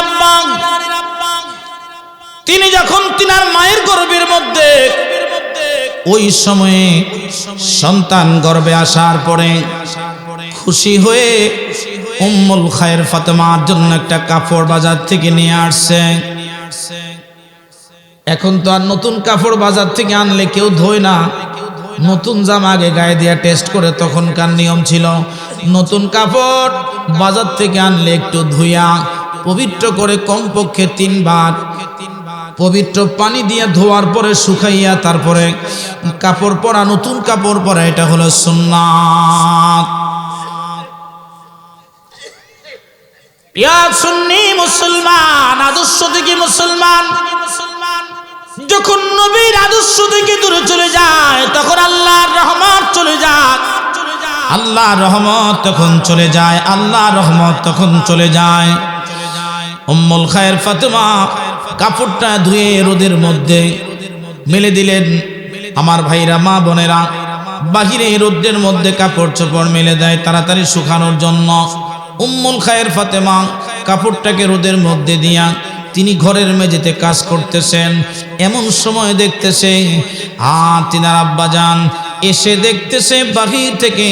আব্বা তিনি যখন তিনার মায়ের গর্ভের মধ্যে, ওই সময়ে সন্তান গর্ভে আসার পরে খুশি হয়ে উম্মুল খায়ের ফাতেমার জন্য একটা কাপড় বাজার থেকে নিয়ে আসছে। এখন তো আর নতুন কাপড় বাজার থেকে আনলে কেউ ধোয় না। নতুন জামা আগে গায়ে দিয়ে টেস্ট করে তখনকার নিয়ম ছিল, নতুন কাপড় বাজার থেকে আনলে একটু ধুইয়া পবিত্র করে কমপক্ষে তিনবার। পবিত্র পানি দিয়ে ধোয়ার পরে শুকাইয়া তারপরে কাপড় পরা, নতুন কাপড় পরা, এটা হলো সুন্নাত। সুন্নি মুসলমান, আদর্শ থেকে মুসলমান। যখন নবীর আদর্শ থেকে দূরে চলে যায়, তখন আল্লাহর রহমত চলে যায়। আল্লাহ রহমত তখন চলে যায় আল্লাহ রহমত তখন চলে যায়। উম্মুল খায়ের ফাতেমা কাপড়টা ধুয়ে রোদের মধ্যে মেলে দিলেন। আমার ভাইরা, মা বোনেরা, বাহিরে রোদ্রের মধ্যে কাপড় চোপড় মেলে দেয় তাড়াতাড়ি শুকানোর জন্য। উম্মুল খায়ের ফাতেমা কাপড়টাকে রোদের মধ্যে দিয়া তিনি ঘরের মেঝেতে কাজ করতেছেন। এমন সময় দেখতেছে আর তিনার আব্বা যান এসে দেখতেছে বাহির থেকে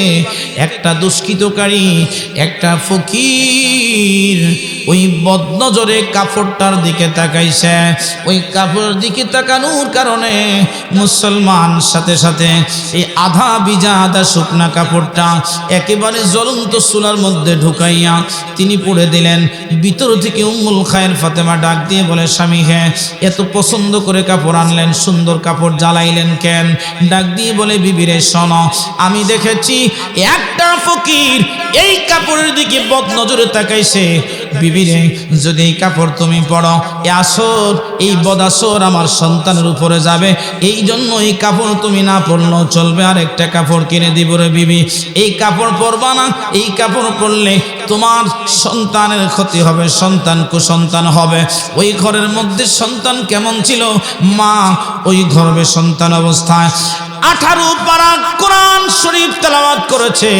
একটা দুষ্কৃতকারী, একটা ফকির। ওই বদনজরে কাপড়টার দিকে তাকাইছে। ওই কাপড়ের দিকে তাকানোর কারণে মুসলমান সাথে সাথে এই আধা বিজা আধা শুকনা কাপড়টা একেবারে জ্বলন্ত চুলার মধ্যে ঢুকাইয়া তিনি পড়ে দিলেন। ভিতর থেকে উম্মুল খায়ের ফাতেমা ডাক দিয়ে বলে, স্বামী হ্যাঁ এত পছন্দ করে কাপড় আনলেন, সুন্দর কাপড় জ্বালাইলেন কেন? ডাক দিয়ে বলে বিবিরে শোনো আমি দেখেছি একটা ফকির এই কাপড়ের দিকে বদ নজরে তাকাইছে। বিবিরে, যদি এই কাপড় তুমি পড়ো, এ আসর, এই বদাসর আমার সন্তানের উপরে যাবে। এই জন্য এই কাপড় তুমি না পরলেও চলবে। আর একটা কাপড় কিনে দিব রে বিবি। এই কাপড় পরবা না, এই কাপড় পরলে তোমার সন্তানের ক্ষতি হবে, সন্তান কুসন্তান হবে। ওই ঘরের মধ্যে সন্তান কেমন ছিল? মা, ওই গর্ভে সন্তান অবস্থায়। আঠারো পারা কোরআন শরীফ তেলাওয়াত করেছে।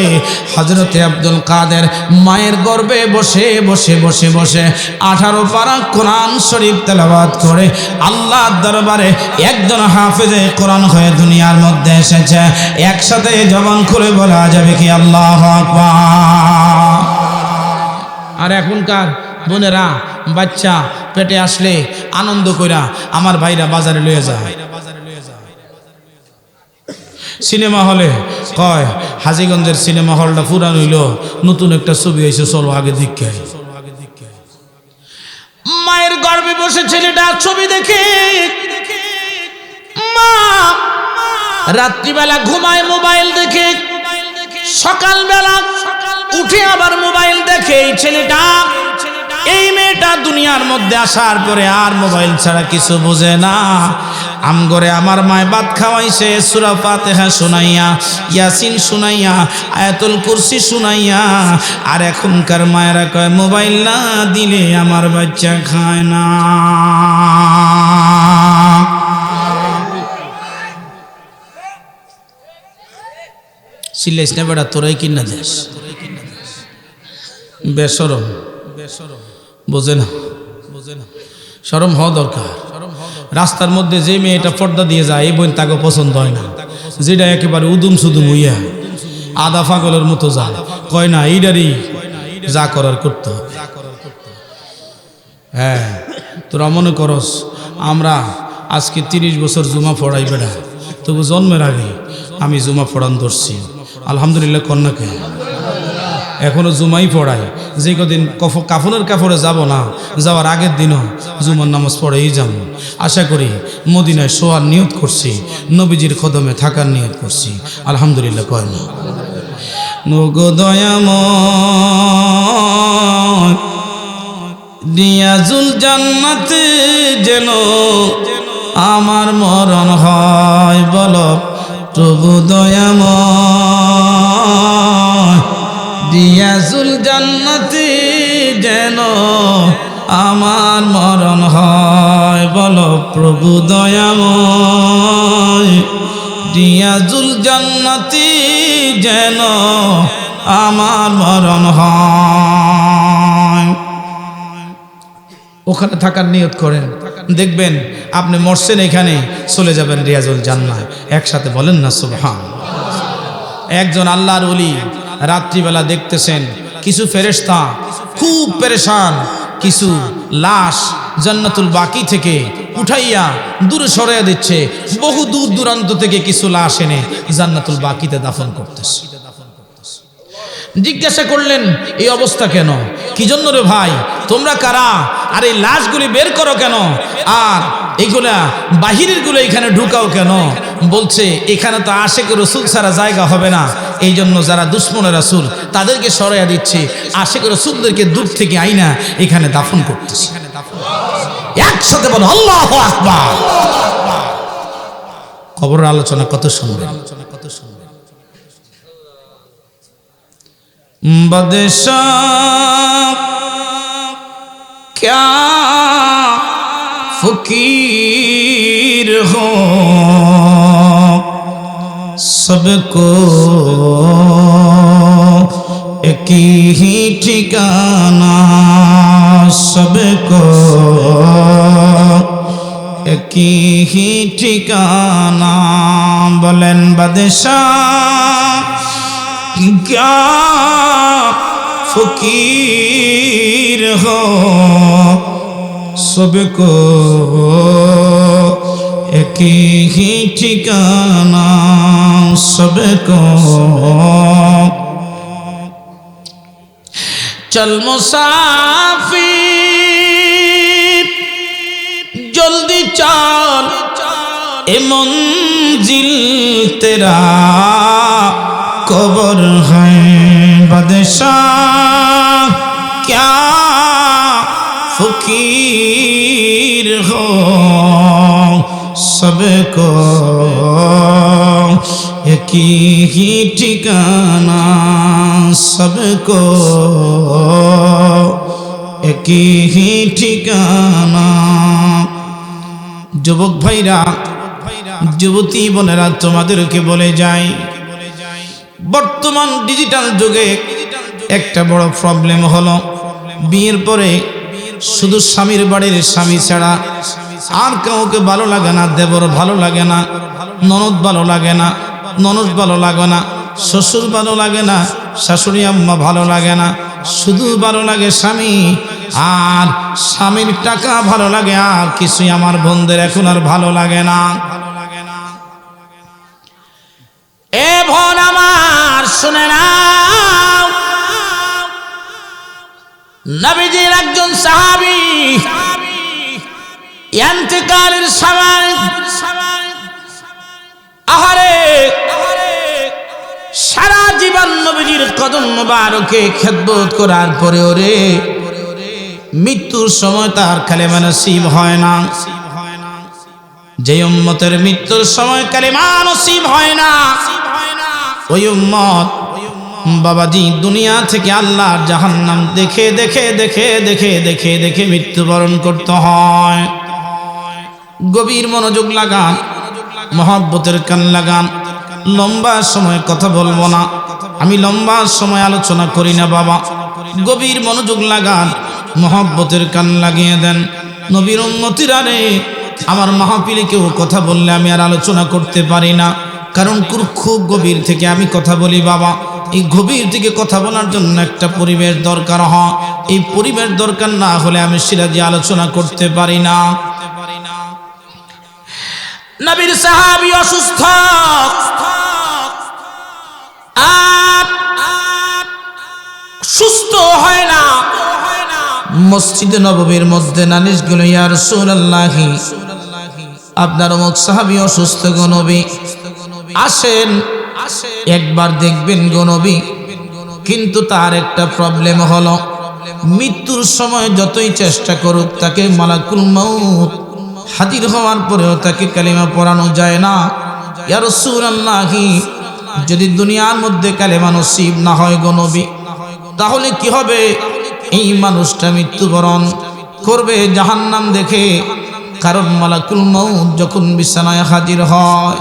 হজরতে আব্দুল কাদের মায়ের গর্ভে বসে বসে বসে বসে আঠারো পারা কোরআন শরীফ তেলাওয়াত করে আল্লাহ দরবারে একজন হাফেজে কোরআন হয়ে দুনিয়ার মধ্যে এসেছে। একসাথে জবান করে বলা যাবে কি আল্লাহ আর এখনকার বোনেরা, বাচ্চা পেটে আসলে আনন্দ কইরা আমার ভাইরা বাজারে লয়ে যায়। সিনেমা হলে কয়, হাজিগঞ্জের সিনেমা হলটা পুরান হইল, নতুন একটা ছবি হয়েছে চলো আগে দিকে গর্ভে বসে ছেলেটা ছবি দেখে। মা, রাত্রিবেলা ঘুমায় মোবাইল দেখে। সকালবেলা উঠে আবার মোবাইল দেখে, এই ছেলেটা, এই মেয়েটা দুনিয়ার মধ্যে আসার পরে আর মোবাইল ছাড়া কিছু বোঝে না। আমগরে আমার মায় ভাত খাওয়াইছে, সুরা ফাতেহা শুনাইয়া, ইয়াসিন শুনাইয়া, আয়াতুল কুরসি শুনাইয়া, আর এখনকার মায়েরা কয়, মোবাইল না দিলে আমার বাচ্চা খায় না। কিনা বেসরম বোঝে না? বোঝে না। সরম হওয়া দরকার। রাস্তার মধ্যে যে মেয়েটা পর্দা দিয়ে যায়, এই বোন তাকে পছন্দ হয় না। যেটা একেবারে উদুম সুদুম হইয়া আদা পাগলের মতো যায়। কয় না এইটারই যা করার করতে হ্যাঁ তোরা মনে করস, আমরা আজকে তিরিশ বছর জুমা পড়াই বেড়া। তবু জন্মের আগে আমি জুমা পড়ান ধরছি। আলহামদুলিল্লাহ, কন্যাকে। এখনও জুমাই পড়াই যে কদিন কফ কাফনের কাপড়ে যাব না, যাওয়ার আগের দিনও জুমার নামাজ পড়েই যাব। আশা করি মদিনায় শোয়ার নিয়ত করছি, নবীজির কদমে থাকার নিয়ত করছি। আলহামদুলিল্লাহ, কয় না। নগদয়াময় দিয়াজুল জান্নাতে যেন আমার মরণ হয়, বল। প্রভু দয়াময় দিয়াজুল জান্নাতে যেন আমার মরণ হয়। বল প্রভু দয়াময় দিয়াজুল জান্নাতি যেন আমার মরণ হয়। ওখানে থাকার নিয়ত করেন। দেখবেন আপনি মরছেন এখানে, চলে যাবেন রিয়াজুল জান্নায়। একসাথে বলেন না, সুবহান। একজন আল্লাহর ওলি। রাত্রিবেলা দেখতেছেন কিছু ফেরেশতা খুব পেরেশান, কিছু লাশ জান্নাতুল বাকি থেকে উঠাইয়া দূরে সরাইয়া দিচ্ছে। বহু দূর দূরান্ত থেকে কিছু লাশ এনে জান্নাতুল বাকিতে দাফন করতেছে। জিজ্ঞাসা করলেন, এই অবস্থা কেন? কি জন্য রে ভাই? তোমরা কারা? আর এই লাশগুলি বের করো কেন? আর এইগুলা বাহিরেরগুলো এখানে ঢুকাও কেন? বলছে এখানে তো আশেক রসুল ছাড়া জায়গা হবে না এই জন্য যারা দুশ্মনের রাসুল তাদেরকে সরাইয়া দিচ্ছে আশেক রসুলদেরকে দূর থেকে আইনা এখানে দাফন করতেছে একসাথে বলো আল্লাহ আকবার খবরের আলোচনা কত শুনবে আলোচনা কত শুনবে बदशाह क्या फकीर सबको एक ही ठिकाना सबको एक ही ठिकाना बोलन बादशाह क्या फकीर हो सबको एक ही ठिकाना सबको चल मुसाफिर जल्दी चल ए मंजिल तेरा कबर है बदशाह क्या फकीर सबको एक ही ठिकाना सबको एक ही ঠিকানা যুবক ভাইরা যুবতী বোনেরা তোমাদেরকে বলে যায় বর্তমান ডিজিটাল যুগে একটা বড় প্রবলেম হলো বিয়ের পরে শুধু স্বামীর বাড়ির স্বামী ছাড়া আর কাউকে ভালো লাগে না, দেবর ভালো লাগে না, ননদ ভালো লাগে না, ননদ ভালো লাগে না, শ্বশুর ভালো লাগে না, শাশুড়ি আম্মা ভালো লাগে না, শুধু ভালো লাগে স্বামী, আর স্বামীর টাকা ভালো লাগে, আর কিছুই আমার বোনদের এখন আর ভালো লাগে না। এ ভন আমার, শুনে নাও। নবীজির একজন সাহাবি ইন্তেকালের সময় আহারে সারা জীবন নবীজির কদম মোবারকে খেদবোধ করার পরে ওরে মৃত্যুর সময় তার কালেমা নসিব হয় না। যে উম্মতের মৃত্যুর সময় কালেমা নসিব হয় না। ওই উম্মত বাবাজি দুনিয়া থেকে আল্লাহর জাহান্নাম দেখে দেখে দেখে দেখে দেখে দেখে মৃত্যুবরণ করতে হয়। গভীর মনোযোগ লাগান, মহাব্বতের কান লাগান। লম্বা সময় কথা বলব না। আমি লম্বা সময় আলোচনা করি না বাবা। গভীর মনোযোগ লাগান, মহাব্বতের কান লাগিয়ে দেন। নবীর উন্নতির আরে আমার মাহফিলে কেউ কথা বললে আমি আর আলোচনা করতে পারি না। কারণ খুব গভীর থেকে আমি কথা বলি বাবা। এই গভীর থেকে কথা বলার জন্য একটা পরিবেশ দরকার হয়। এই পরিবেশ দরকার না হলে আমি সিরাজি আলোচনা করতে পারি না। নবীর সাহাবি অসুস্থ। সুস্থ হয় না। মসজিদে নববীর মধ্যে নালিশ গুল ইয়া রাসূলুল্লাহি, আপনার অমুক সাহাবি অসুস্থ গো আসেন, একবার দেখবেন গো নবী। কিন্তু তার একটা প্রবলেম হলো, মৃত্যুর সময় যতই চেষ্টা করুক, তাকে মালাকুল মৌত হাজির হওয়ার পরেও তাকে কালিমা পড়ানো যায় না। ইয়ার রাসূলুল্লাহি, যদি দুনিয়ার মধ্যে কালেমা নসিব না হয় গো তাহলে কি হবে? এই মানুষটা মৃত্যুবরণ করবে জাহান্নাম দেখে। কারণ মালাকুল মৌ যখন বিছানায় হাজির হয়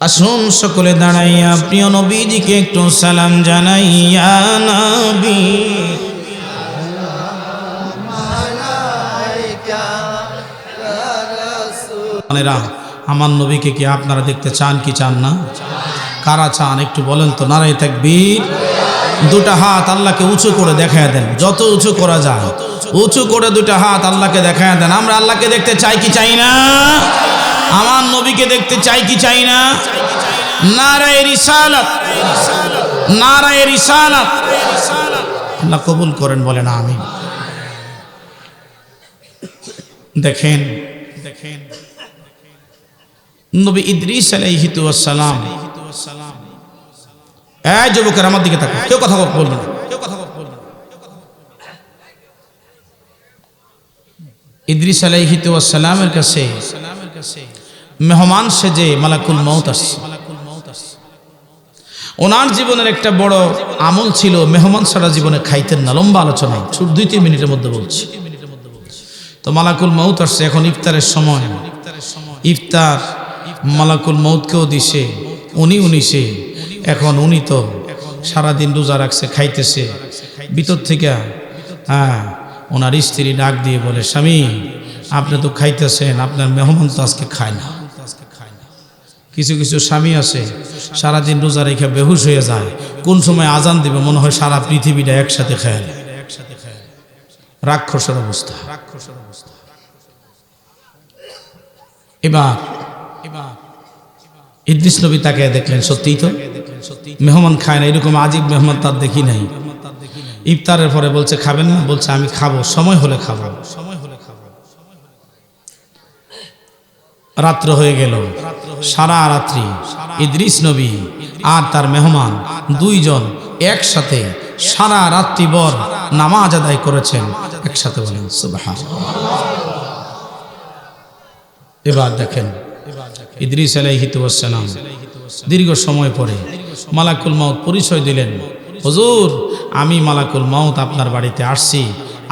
আসুন সকলে দাঁড়াইয়া প্রিয় নবীজিকে একটু সালাম জানাইয়া নবী। আমার নবীকে কি আপনারা দেখতে চান কি চান না? কারা চান একটু বলেন তো নারাই তাকবীর। দুটা হাত আল্লাহকে উঁচু করে দেখায় দেন, যত উঁচু করা যায়। উঁচু করে দুটা হাত আল্লাহকে দেখায় দেন। আমরা আল্লাহকে দেখতে চাই কি চাই না? আমার নবীকে দেখতে চাই কি চাই না? কবুল করেন, বলেন আমি দেখেন দেখেন। নবী ইদ্রিস আলাইহিতু আসসালাম এই যুবকের আমার দিকে তাকাও। কেউ কথা বলবে না। না ইদ্রিস আলাইহিতু আসসালামের কাছে মেহমান সেজে মালাকুল মউত আসছে। ওনার জীবনের একটা বড় আমল ছিল, মেহমান সারা জীবনে খাইতেন না। লম্বা ছোট দুই তিন মিনিটের মধ্যে বলছি। তো মালাকুল মৌত আসছে, এখন ইফতারের সময়। ইফতার মালাকুল মৌতকেও দিছে, উনি উনিছে এখন উনি তো সারাদিন রোজা রাখছে, খাইতেছে। ভিতর থেকে হ্যাঁ ওনার স্ত্রী ডাক দিয়ে বলে, স্বামী, আপনি তো খাইতেছেন, আপনার মেহমান তো আজকে খায় না। কিছু কিছু স্বামী আছে, সারাদিন রোজা রেখে বেহুশ হয়ে যায়। কোন সময় আজান দিবে, মনে হয় সারা পৃথিবীটা একসাথে খায় রাক্ষসের অবস্থা রাক্ষসের অবস্থা। এবার এবার ইদ্রিস নবী তাকে দেখলেন সত্যিই তো? মেহমান খায় না, এরকম আজীব মেহমান তার দেখি নাই। ইফতারের পরে বলছে, খাবেন না? বলছে, আমি খাব সময় হলে খাব, সময় হলে খাব। রাত্র হয়ে গেল। সারা রাত্রি ইদ্রিস নবী আর তার মেহমান দুইজন একসাথে সারা রাত্রি বর নামাজ আদায় করেছেন। একসাথে বলেন এবার দেখেন, ইদ্রিস আলাইহিতাম দীর্ঘ সময় পরে মালাকুল মাউত পরিচয় দিলেন। হজুর, আমি মালাকুল মাউত আপনার বাড়িতে আসছি,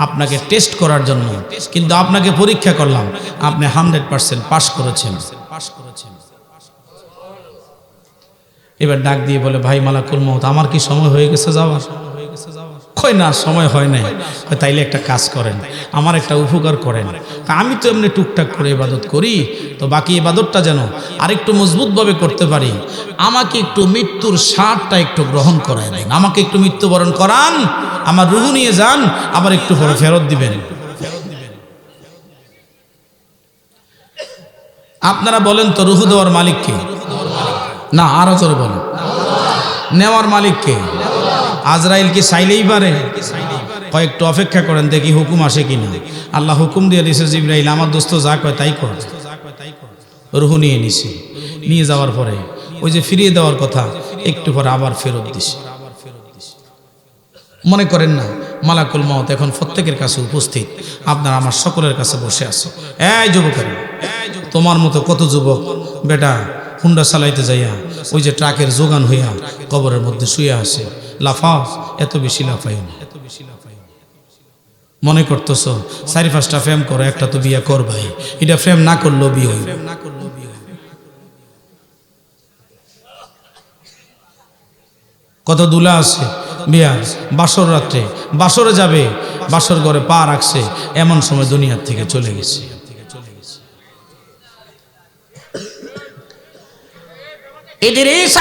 আপনাকে টেস্ট করার জন্য, কিন্তু আপনাকে পরীক্ষা করলাম, আপনি হান্ড্রেড পার্সেন্ট পাশ করেছেন পাশ করেছেন। এবার ডাক দিয়ে বলে, ভাই, মালাকুল মত আমার কি সময় হয়ে গেছে যাওয়ার? কয়, না, সময় হয় নাই। তাইলে একটা কাজ করেন, আমার একটা উপকার করেন। আমি তো এমনি টুকটাক করে ইবাদত করি, তো বাকি ইবাদতটা যেন আরেকটু মজবুতভাবে করতে পারি। আমাকে একটু মৃত্যুর স্বাদটা একটু গ্রহণ করায় দেন। আমাকে একটু মৃত্যুবরণ করান, আমার রুহু নিয়ে যান, আবার একটু পরে ফেরত দিবেন। আপনারা বলেন তো রুহু দেওয়ার মালিককে না, আরও জোরে বলেন নেওয়ার মালিককে আজরাইল কি চাইলেই পারে? কয়েকটু অপেক্ষা করেন, দেখি হুকুম আসে কিনা। আল্লাহ হুকুম দিয়ে দিছে, জিব্রাইল, আমার দোস্ত যা কয় তাই কর। রুহু নিয়ে নিছে। নিয়ে যাওয়ার পরে, ওই যে ফিরিয়ে দেওয়ার কথা, একটু পরে আবার ফেরত দিছে। মনে করেন না, মালাকুল মত এখন প্রত্যেকের কাছে উপস্থিত। আপনার আমার সকলের কাছে বসে আছে। এই যুবকের, তোমার মতো কত যুবক? বেটা হুন্ডা চালাইতে যাইয়া ওই যে ট্রাকের যোগান হইয়া কবরের মধ্যে শুয়ে আছে। লাফাও, এত বেশি লাফাই না। মনে করতেছ, চারি পাঁচটা ফ্রেম করো, একটা তো বিয়ে কর ভাই এটা ফ্রেম না করলেও বিয়ে হইবে। কত দুলা আছে। বিয়ার বাসর রাত্রে। বাসরে যাবে, বাসর ঘরে পা রাখছে, এমন সময় দুনিয়ার থেকে চলে গেছে। ইদ্রিস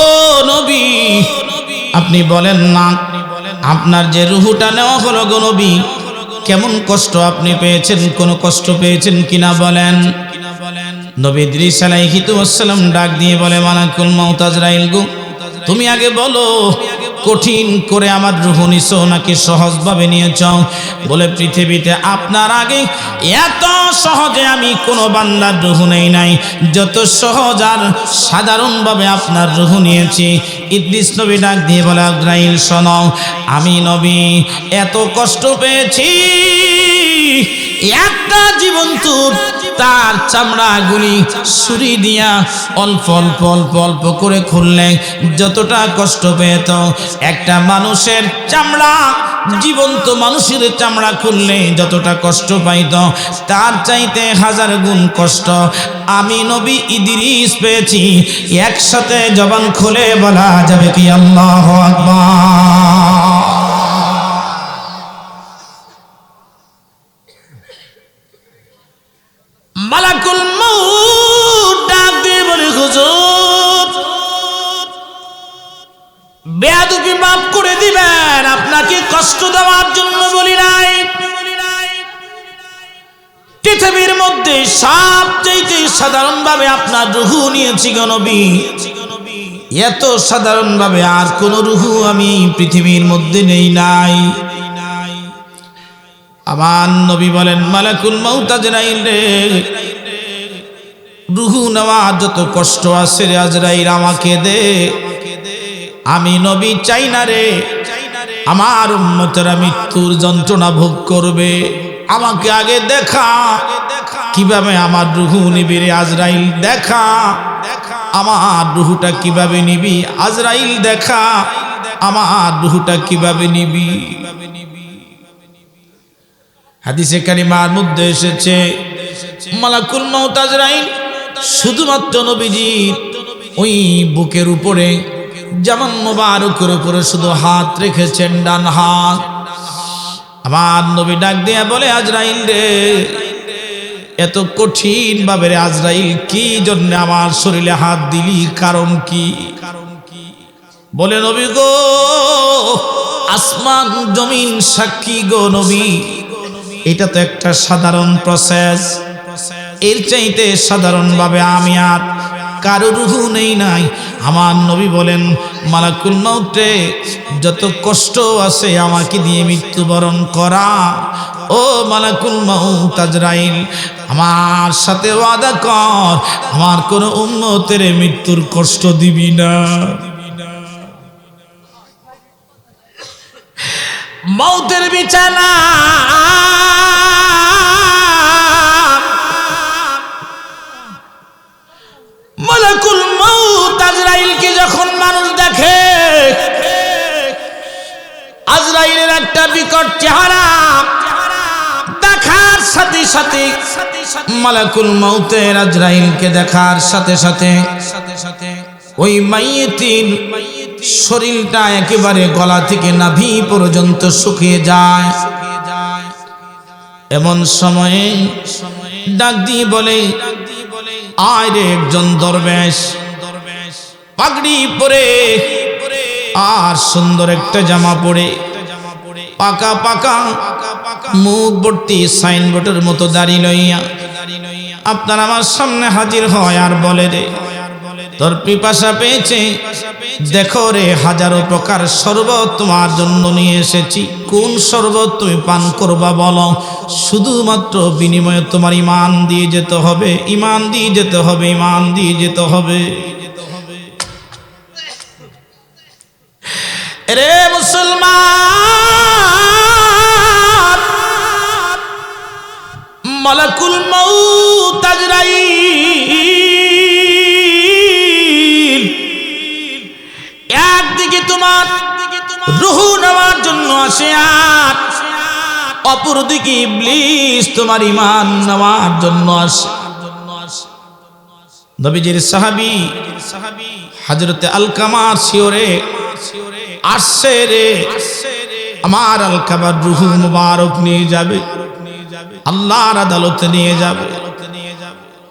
ও নবী, আপনি বলেন না, আপনার যে রুহুটা নেওয়া হলো গো কেমন কষ্ট আপনি পেয়েছেন, কোন কষ্ট পেয়েছেন কিনা বলেন? নবী ইদ্রিস আলাইহিতুম আসসালাম ডাক দিয়ে বলে, মালাকুল মাউত আজরাইল গো তুমি আগে বলো কঠিন করে আমার রুহ নিছ নাকি সহজভাবে নিয়েছ? বলে পৃথিবীতে আপনার আগে এত সহজে আমি কোনো বান্দার রুহ নেই নাই। যত সহজ আর সাধারণভাবে আপনার রুহ নিয়েছি। ইদ্রিস নবী ডাক দিয়ে বলে আগ্রাইল শোনো, আমি নবী, এত কষ্ট পেয়েছি। একটা জীবন্তুর তার চামড়াগুলি ছুরি দিয়া অল্প অল্প অল্প অল্প করে খুললে যতটা কষ্ট পেত একটা মানুষের চামড়া, জীবন্ত মানুষের চামড়া খুললে যতটা কষ্ট পাইত, তার চাইতে হাজার গুণ কষ্ট। আমি নবী ইদিরিস পেয়েছি, একসাথে জবান খুলে বলা যাবে কি আল্লাহ আকবার। আপনাকে কষ্ট দেওয়ার জন্য বলি নাই। পৃথিবীর মধ্যে সবচেয়ে সাধারণভাবে আপনার রুহু নিয়েছি গণবী এত সাধারণভাবে আর কোন রুহু আমি পৃথিবীর মধ্যে নেই নাই। আমার নবী বলেন, মালাকুল মৌতাজরাইল রে, রুহু নেওয়া যত কষ্ট আছে আজরাইল, আমাকে দে। আমি নবী চাই না রে আমার উন্মতেরা মৃত্যুর যন্ত্রণা ভোগ করবে। আমাকে আগে দেখা। কীভাবে আমার রুহু নিবি রে আজরাইল? দেখা। আমার রুহুটা কীভাবে নিবি? আজরাইল, দেখা। আমার রুহুটা কীভাবে নিবি? হাদিসে কারিমার মধ্যে এসেছে, মালাকুল মাউত আজরাইল, শুধুমাত্র নবীজির ওই বুকের উপরে যেমন মোবারকের উপরে শুধু হাত রেখেছেন ডান হাত। আমার নবী ডাক দিয়া বলে, আজরাইল রে, এত কঠিন ভাবে আজরাইল, কি জন্য আমার শরীরে হাত দিলি, কারণ কি? কারণ কি বলে, নবী গো, আসমান জমিন সাক্ষী গো নবী। এটা তো একটা সাধারণ প্রসেস এর চাইতে সাধারণভাবে আমি আর কারও রুহু নেই নাই। আমার নবী বলেন, মালাকুল মৌতে যত কষ্ট আছে আমাকে দিয়ে মৃত্যুবরণ করা। ও মালাকুল মৌত আজরাইল, আমার সাথে ওয়াদা কর, আমার কোনো উন্মতের মৃত্যুর কষ্ট দিবি না। মৌতের বিছানা মালাকুল মৌত আজরাইলকে যখন মানুষ দেখে, আজরাইলের একটা বিকট চেহারা দেখার সাথে সাথে মালাকুল আজরাইলকে দেখার সাথে সাথে সাথে সাথে ওই মাইয়েতির শরীরটা একেবারে গলা থেকে নাভি পর্যন্ত শুকিয়ে যায়। এমন সময়ে ডাক দিয়ে বলে আয় রে একজন দরবেশ। পাগড়ি পরে আর সুন্দর একটা জামা পরে পাকা পাকা মুখ ভর্তি সাইনবোর্ডের মতো দাঁড়িয়ে লইয়া আপনার আমার সামনে হাজির হয় আর বলে রে তোর পিপাসা পেয়েছে। দেখো রে, হাজারো প্রকার শরবত তোমার জন্য নিয়ে এসেছি। কোন শরবত তুমি পান করবা বলো। শুধুমাত্র বিনিময়ে তোমার ইমান দিয়ে যেতে হবে ইমান দিয়ে যেতে হবে ইমান দিয়ে যেতে হবে। রে মুসলমান, মালাকুল মৌত আজরাইল। তোমার রুহু নেওয়ার জন্য আসে আর। অপরদিকে ইবলিস তোমার ইমান নেওয়ার জন্য আসে। নবীজির সাহাবি হজরতে আলকামার শিওরে আসছে রে। আমার আলকামার রুহু মুবারক নিয়ে যাবে। আল্লাহর আদালতে নিয়ে যাবে।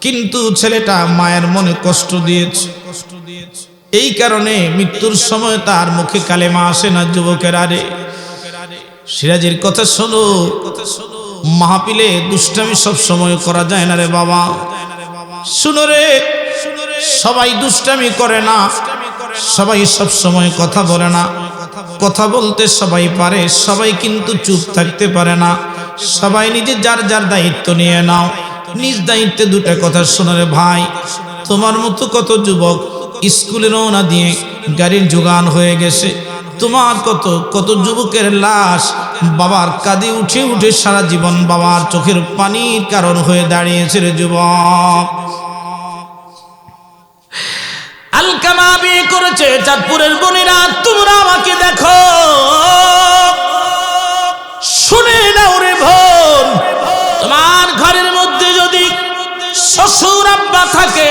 কিন্তু ছেলেটা মায়ের মনে কষ্ট দিয়েছে। এই কারণে মৃত্যুর সময় তার মুখে কালেমা আসে না যুবকের আরে সিরাজের কথা শোনো। মাহাপিলে দুষ্টামি সব সময় করা যায় না রে বাবা। শুনো রে। সবাই দুষ্টামি করে না। সবাই সব সময় কথা বলে না। কথা বলতে সবাই পারে, সবাই কিন্তু চুপ থাকতে পারে না। সবাই নিজে যার যার দায়িত্ব নিয়ে নাও। নিজ দায়িত্বে দুটা কথা শোনারে ভাই। তোমার মতো কত যুবক স্কুলে রওনা দিয়ে গাড়ির যোগান হয়ে গেছে। তোমার কত কত যুবকের লাশ বাবার কাঁধে উঠে উঠে সারা জীবন বাবার চোখের পানির কারণ হয়ে দাঁড়িয়েছে রে যুবক। আলকামা বিয়ে করেছে চাঁদপুরের বোনেরা, তোমরা আমাকে দেখো। শ্বশুর আব্বা থাকে,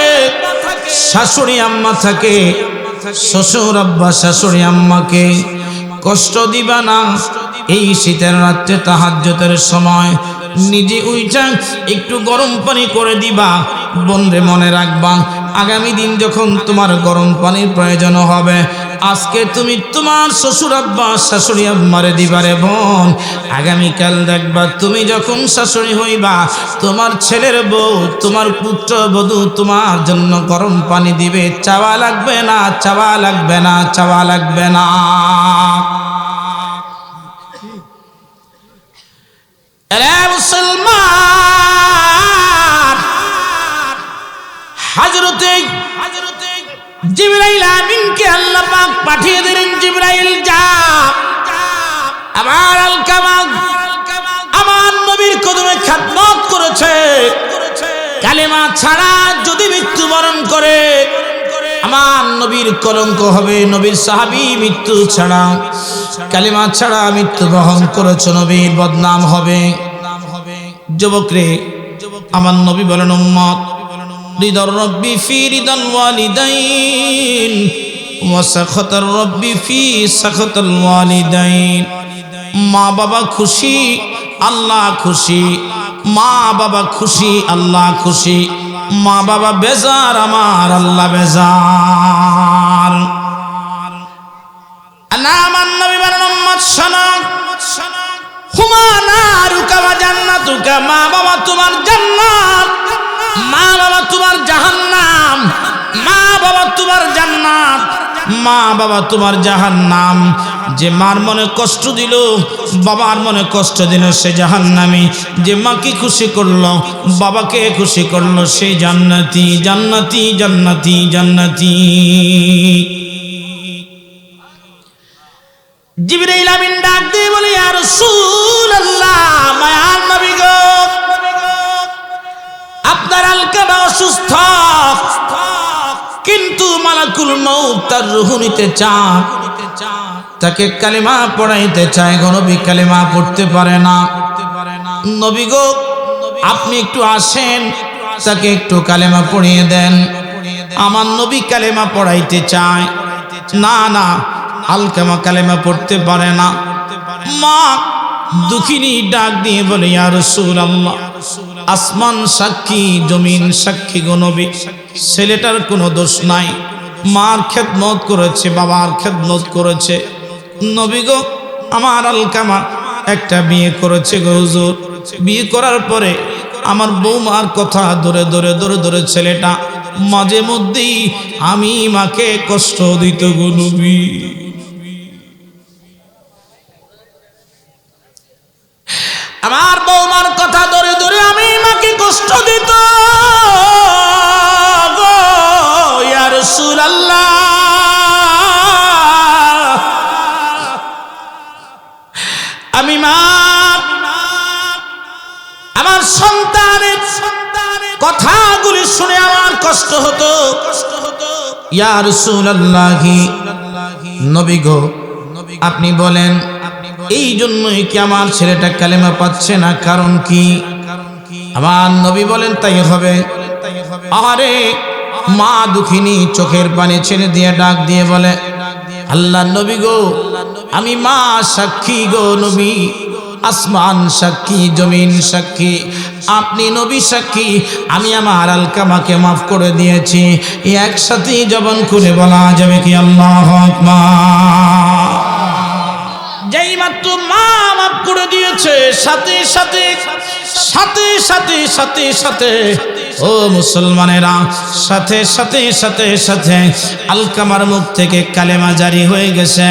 শাশুড়ি আম্মা থাকে, শ্বশুর আব্বা, শাশুড়ি আম্মাকে কষ্ট দিবা না। এই শীতের রাত্রে তাহাজ্যতের সময় নিজে উইটা একটু গরম পানি করে দিবা। বন্ধে মনে রাখবা, আগামী দিন যখন তোমার গরম পানির প্রয়োজন হবে আজকে তুমি তোমার শ্বশুর আব্বা, শাশুড়ি আব্বারে দিবারে বোন। আগামীকাল দেখবা তুমি যখন শাশুড়ি হইবা, তোমার ছেলের বউ, তোমার পুত্র বধূ তোমার জন্য গরম পানি দিবে। চাওয়া লাগবে না, চাওয়া লাগবে না, চাওয়া লাগবে না। মুসলমান, হাজরতে জিবরাইল আমিনকে আল্লাহ পাক পাঠিয়ে দিলেন, জিবরাইল, যা। আমার আলকামা আমার নবীর কদমে খ্যাতমত করেছে। কালেমা ছাড়া যদি মৃত্যুবরণ করে, আমার নবীর কলঙ্ক হবে নবীর সাহাবি মৃত্যু ছাড়া। কালেমা ছাড়া মৃত্যু বহন করেছ নবীর বদনাম হবে। যুবক রে আমার নবী বলেন, উম্মত হৃদর রব্বি ফি হৃদল ওয়ালিদাইন ওয়াসাখতার রব্বি ফি সাখতাল ওয়ালিদাইন। মা বাবা খুশি, আল্লাহ খুশি, মা বাবা খুশি, আল্লাহ খুশি, মা বাবা বেজার, আমার আল্লাহ বেজার। না আমার নবী উম্মত শোনো, হুমা নারুকা ওয়া জান্নাতুকা, মা বাবা তোমার জান্নাত। মা বাবা তোমার জাহান্নাম, মা বাবা তোমার জান্নাত, মা বাবা তোমার জাহান্নাম। যে মার মনে কষ্ট দিল, বাবার মনে কষ্ট দিল, সে জাহান্নামি। যে মাকে খুশি করল, বাবাকে খুশি করল, সে জান্নাতি জান্নাতি জান্নাতি জান্নাতি। জিবরাইল আমিন ডাক দিয়ে বলে, ইয়া রাসূলুল্লাহ, মায়ার নবী গো। আপনার আলকাবা অসুস্থ। কিন্তু মালাকুল মৌত তার রুহ নিতে চান তাকে কালিমা পড়াইতে চায় গণবী কালিমা পড়তে পারে না। নবী গো, আপনি একটু আসেন, তাকে একটু কালেমা পড়িয়ে দেন। আমার নবী কালেমা পড়াইতে চায়। না না, আলকামা কালেমা পড়তে পারে না। মা, দুঃখিনী ডাক দিয়ে বলে, ইয়া রাসূলুল্লাহ। আসমান সাক্ষী, জমিন সাক্ষী গনবী ছেলেটার কোনো দোষ নাই। মার খেদমত করেছে, বাবার খেদমত করেছে। নবী গো, আমার আলকামা একটা বিয়ে করেছে গো হুজুর। বিয়ে করার পরে আমার বৌমার কথা ধরে ধরে ধরে ধরে ছেলেটা মাঝে মধ্যেই আমি মাকে কষ্ট দিত গো নবী। আমার বৌমার নবী গো, আপনি বলেন, এই জন্যই কি আমার ছেলেটা কালেমা পাচ্ছে না? কারণ কি? আমার নবী বলেন, তাই হবে। আরে মা দুঃখিনী চোখের পানি ছেড়ে দিয়ে ডাক দিয়ে বলে, আল্লাহ নবী গো, আমি মা সাক্ষী গো নবী। আসমান সাক্ষী, জমিন সাক্ষী, আপনি নবী সাক্ষী, আমি আমার আলকামাকে মাফ করে দিয়েছি। একসাথেই জবন খুলে বলা যাবে কি আল্লাহ যেই মাত্র মা মাফ করে দিয়েছে, সাথে সাথে সাথে সাথে সাথে সাথে ও মুসলমানেরা, সাথে সাথে সাথে সাথে আলকামার মুখ থেকে কালেমা জারি হয়ে গেছে।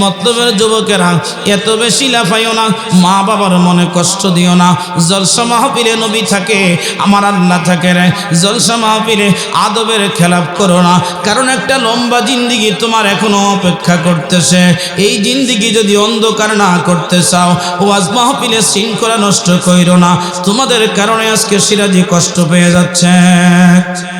মতলবের যুবকেরা, এত বেশি লাফাইও না মা বাবার মনে কষ্ট দিও না। জলসা মাহফিলে নবী থাকে, আমার আল্লাহ থাকে রে। জলসা মাহফিলে আদবের খেলাপ করো না, কারণ একটা লম্বা জিন্দিগি তোমার এখনও অপেক্ষা করতেছে। এই জিন্দিগি যদি অন্ধকার না করতে চাও, ওয়াজ মাহফিলে শৃঙ্খলা নষ্ট কইরো না। তোমাদের কারণে আজকে সিরাজি কষ্ট পেয়ে যাচ্ছে। chat.